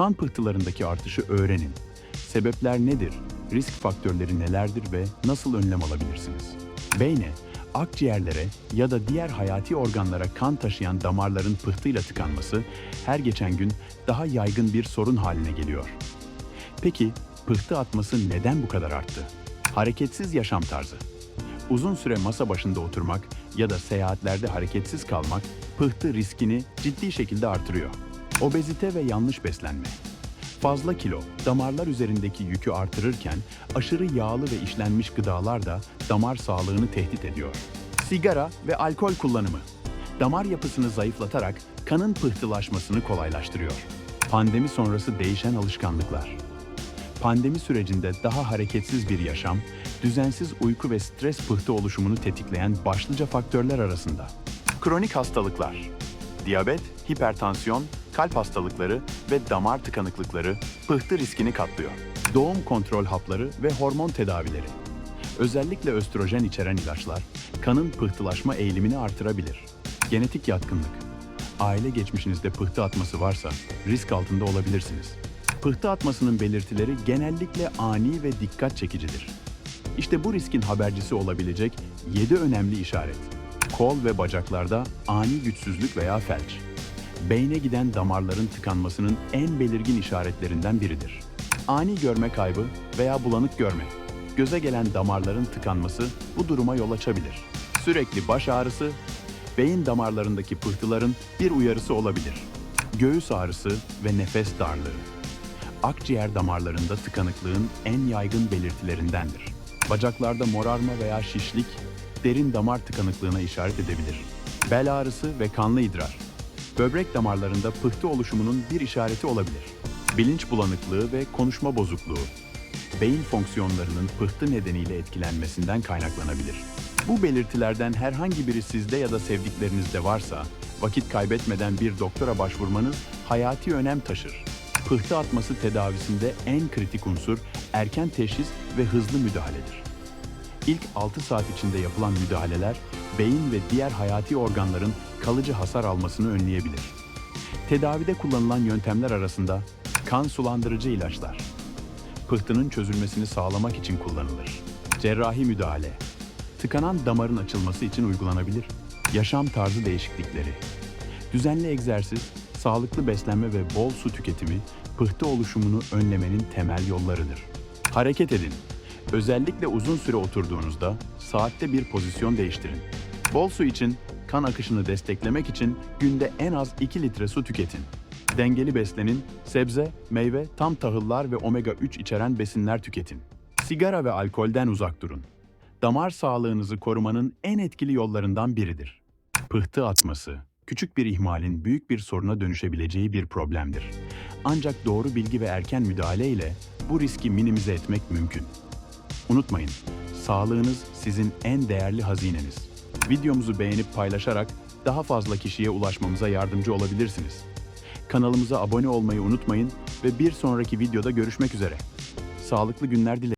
Kan pıhtılarındaki artışı öğrenin. Sebepler nedir? Risk faktörleri nelerdir ve nasıl önlem alabilirsiniz? Beyne, akciğerlere ya da diğer hayati organlara kan taşıyan damarların pıhtıyla tıkanması her geçen gün daha yaygın bir sorun haline geliyor. Peki pıhtı atması neden bu kadar arttı? Hareketsiz yaşam tarzı. Uzun süre masa başında oturmak ya da seyahatlerde hareketsiz kalmak pıhtı riskini ciddi şekilde artırıyor. Obezite ve yanlış beslenme. Fazla kilo damarlar üzerindeki yükü artırırken aşırı yağlı ve işlenmiş gıdalar da damar sağlığını tehdit ediyor. Sigara ve alkol kullanımı. Damar yapısını zayıflatarak kanın pıhtılaşmasını kolaylaştırıyor. Pandemi sonrası değişen alışkanlıklar. Pandemi sürecinde daha hareketsiz bir yaşam, düzensiz uyku ve stres pıhtı oluşumunu tetikleyen başlıca faktörler arasında. Kronik hastalıklar, diyabet, hipertansiyon, kalp hastalıkları ve damar tıkanıklıkları pıhtı riskini katlıyor. Doğum kontrol hapları ve hormon tedavileri. Özellikle östrojen içeren ilaçlar kanın pıhtılaşma eğilimini artırabilir. Genetik yatkınlık. Aile geçmişinizde pıhtı atması varsa risk altında olabilirsiniz. Pıhtı atmasının belirtileri genellikle ani ve dikkat çekicidir. İşte bu riskin habercisi olabilecek 7 önemli işaret. Kol ve bacaklarda ani güçsüzlük veya felç. Beyne giden damarların tıkanmasının en belirgin işaretlerinden biridir. Ani görme kaybı veya bulanık görme. Göze gelen damarların tıkanması bu duruma yol açabilir. Sürekli baş ağrısı, beyin damarlarındaki pıhtıların bir uyarısı olabilir. Göğüs ağrısı ve nefes darlığı akciğer damarlarında tıkanıklığın en yaygın belirtilerindendir. Bacaklarda morarma veya şişlik, derin damar tıkanıklığına işaret edebilir. Bel ağrısı ve kanlı idrar, böbrek damarlarında pıhtı oluşumunun bir işareti olabilir. Bilinç bulanıklığı ve konuşma bozukluğu, beyin fonksiyonlarının pıhtı nedeniyle etkilenmesinden kaynaklanabilir. Bu belirtilerden herhangi biri sizde ya da sevdiklerinizde varsa, vakit kaybetmeden bir doktora başvurmanız hayati önem taşır. Pıhtı atması tedavisinde en kritik unsur erken teşhis ve hızlı müdahaledir. İlk 6 saat içinde yapılan müdahaleler beyin ve diğer hayati organların kalıcı hasar almasını önleyebilir. Tedavide kullanılan yöntemler arasında kan sulandırıcı ilaçlar, pıhtının çözülmesini sağlamak için kullanılır. Cerrahi müdahale, tıkanan damarın açılması için uygulanabilir. Yaşam tarzı değişiklikleri, düzenli egzersiz, sağlıklı beslenme ve bol su tüketimi pıhtı oluşumunu önlemenin temel yollarıdır. Hareket edin. Özellikle uzun süre oturduğunuzda saatte bir pozisyon değiştirin. Bol su için, kan akışını desteklemek için günde en az 2 litre su tüketin. Dengeli beslenin, sebze, meyve, tam tahıllar ve omega 3 içeren besinler tüketin. Sigara ve alkolden uzak durun. Damar sağlığınızı korumanın en etkili yollarından biridir. Pıhtı atması, küçük bir ihmalin büyük bir soruna dönüşebileceği bir problemdir. Ancak doğru bilgi ve erken müdahale ile bu riski minimize etmek mümkün. Unutmayın, sağlığınız sizin en değerli hazineniz. Videomuzu beğenip paylaşarak daha fazla kişiye ulaşmamıza yardımcı olabilirsiniz. Kanalımıza abone olmayı unutmayın ve bir sonraki videoda görüşmek üzere. Sağlıklı günler dilerim.